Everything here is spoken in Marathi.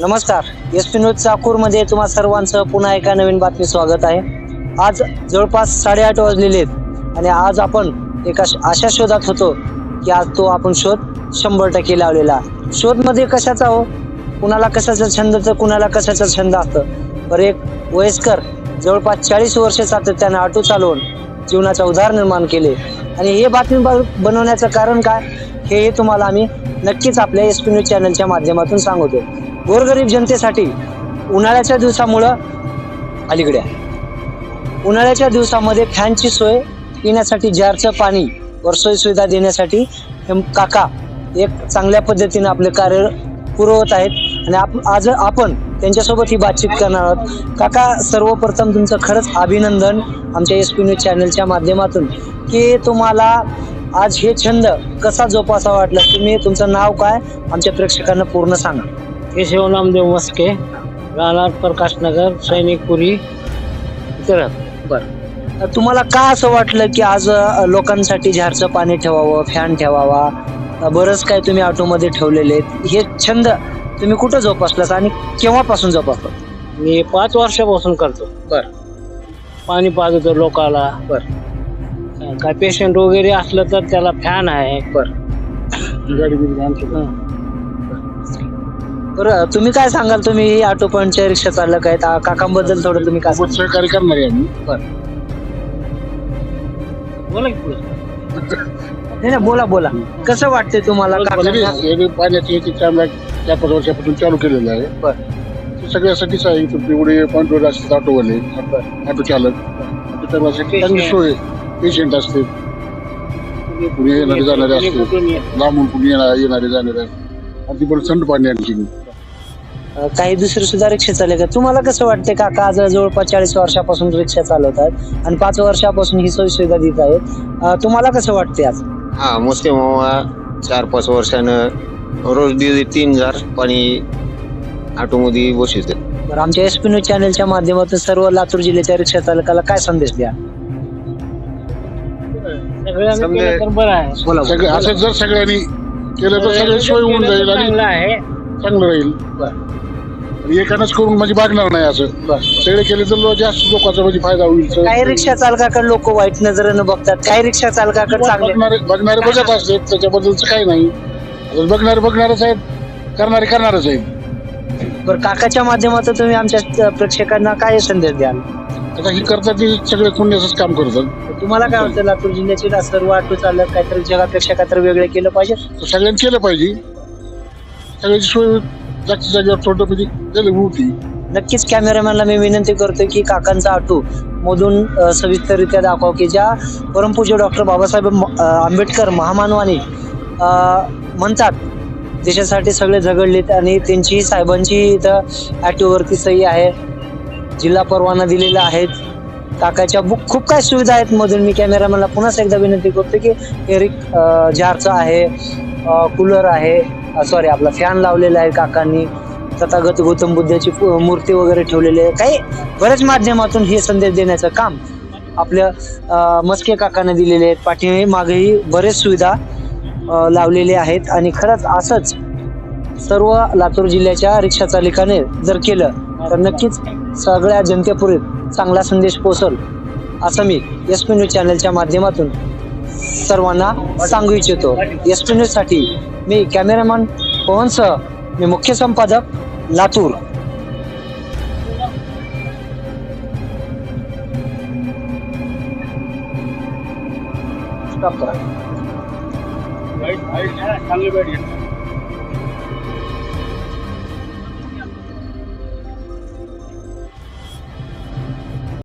नमस्कार. एस पी न्यूज चाकूरमध्ये तुम्हा सर्वांचं पुन्हा एका नवीन बातमी स्वागत आहे. आज जवळपास साडेआठ वाजलेले आहेत आणि आज आपण एका श- अशा शोधात होतो की आज तो आपण शोध शंभर टक्के लावलेला. शोधमध्ये कशाचा हो? कुणाला कशाचा छंद तर कुणाला कशाचा छंद असतं? पर एक वयस्कर जवळपास चाळीस वर्ष सातत्याने ऑटो चालवून जीवनाचा उदार निर्माण केले. आणि हे बातमी बनवण्याचं कारण काय? हे हे तुम्हाला आम्ही नक्कीच आपल्या एस पी न्यूज चॅनलच्या माध्यमातून सांगतो. गोरगरीब जनतेसाठी उन्हाळ्याच्या दिवसामुळं अलीकडे आहे. उन्हाळ्याच्या दिवसामध्ये फॅनची सोय पिण्यासाठी जारचं पाणी वर सोयीसुविधा देण्यासाठी हे काका एक चांगल्या पद्धतीने आपले कार्य पुरवत आहेत. आणि आप आज आपण त्यांच्यासोबत ही बातचीत करणार आहोत. काका सर्वप्रथम तुमचं खरंच अभिनंदन आमच्या एस पी न्यूज चॅनलच्या माध्यमातून की तुम्हाला आज हे छंद कसा जोपासा वाटला तुम्ही तुमचं नाव काय आमच्या प्रेक्षकांना पूर्ण सांगा. केशव नामदेव मस्के राहणार प्रकाशनगर सैनिकपुरी इतर बर. तुम्हाला का असं वाटलं की आज अ, लोकांसाठी झारचं पाणी ठेवावं फॅन ठेवावा? बरंच काय तुम्ही ऑटोमध्ये ठेवलेले आहेत. हे छंद तुम्ही कुठं जोपासलात आणि केव्हापासून जोपासलात? मी पाच वर्षापासून करतो. बर. पाणी पाजतो लोकाला. बर. काय पेशंट वगैरे असलं तर त्याला फॅन आहे. बर. बरं तुम्ही काय सांगाल? तुम्ही ही ऑटो पॉईंटच्या रिक्षा चालक आहेत. आ, काकांबद्दल थोडं तुम्ही काय सोबत सहकार्य करणार आहे आम्ही. बोला की पुढे. नाही नाही, बोला बोला. कसं वाटतंय तुम्हाला? काका हे पाण्याची याची चांगला चार पाच वर्षापासून चालू केलेलं आहे. बर. ते सगळ्यासाठीच आहे इथून एवढे पॉईंटवर असतात ऑटोवाले. ऑटो चालक. ऑटो चालकासाठी चांगली सोय. पेशंट असते कुणी येणारे जाणारे असते? लांबून कुणी येणार येणारे जाणारे. आणि पण थंड पाणी आणखी. अ, काही दुसरे सुद्धा रिक्षा चालक आहेत तुम्हाला कसं वाटते काका आज जवळपास चाळीस वर्षापासून रिक्षा चालवतात आणि पाच वर्षापासून ही सोयी सुविधा देत आहेत? अ, तुम्हाला कसं वाटते आज? हा मुस्लिम मामा चार पाच वर्षानं रोज दीड तीन हजार पाणी ऑटोमध्ये बसवते बरं आमच्या एस पी न्यूज चॅनलच्या माध्यमातून सर्व लातूर जिल्ह्याच्या रिक्षा चालकाला काय संदेश द्या? सगळ्यांनी समजे- केलं तर बरं आहे. बोला. सगळे असं जर सगळ्यांनी केलं तर सगळी सोय होऊन जाईल आणि चांगलं आहे. चांगलं राहील. आणि एकानंच करून म्हणजे भागणार नाही असं. सगळे केले तर जास्त लोकांचा म्हणजे फायदा होईल काही रिक्षा चालकाकडे लोक वाईट नजरेनं बघतात. काही रिक्षा चालकाकडे चांगले बघणारे बघणारे बघत असतात. त्याच्याबद्दलच काही नाही. आता बघणारे बघणारच आहेत करणारे करणारच आहेत. बरं काकाच्या माध्यमातून तुम्ही आमच्या प्रेक्षकांना काय संदेश द्याल? आता ही करतात ते सगळे पुण्याचंच काम करतात. तुम्हाला काय वाटतं लातूर जिल्ह्याचे सर्व ऑटो चालक काहीतरी जगापेक्षा काहीतरी वेगळे केलं पाहिजे? तर सगळ्यांनी केलं पाहिजे. सगळ्याची सोय जागच्या जागेवर म्हणजे झाली होती. नक्कीच कॅमेरामॅनला मी विनंती करतो की काकांचा ऑटो मधून अ, सविस्तररित्या दाखव की ज्या परमपूज्य डॉक्टर बाबासाहेब म- अ, आंबेडकर महामानवानी अ, म्हणतात देशासाठी सगळे झगडलेत आणि त्यांची साहेबांची इथं ॲटोवरती सही आहे. जिल्हा परवाना दिलेला आहेत काकाच्या बुक खूप काय सुविधा आहेत मधून. मी कॅमेरामॅनला पुन्हा एकदा विनंती करतो की एरिक जारचं आहे कूलर आहे सॉरी आपला फॅन लावलेला आहे काकांनी. तथागत गौतम बुद्धाची मूर्ती वगैरे ठेवलेली आहे. काही बऱ्याच माध्यमातून हे संदेश देण्याचं काम आपल्या मस्के काकाने दिलेले आहेत. पाठी मागेही बरेच सुविधा लावलेले आहेत. आणि खरंच असंच सर्व लातूर जिल्ह्याच्या रिक्षा चालकाने जर केलं तर नक्कीच सगळ्या जनतेपुढे चांगला संदेश पोहोचल असं मी एस पी न्यूज चॅनलच्या माध्यमातून सर्वांना सांगू इच्छितो. एस पी न्यूजसाठी मी कॅमेरामॅन पवनसह मी मुख्य संपादक लातूर. स्टॉप करा.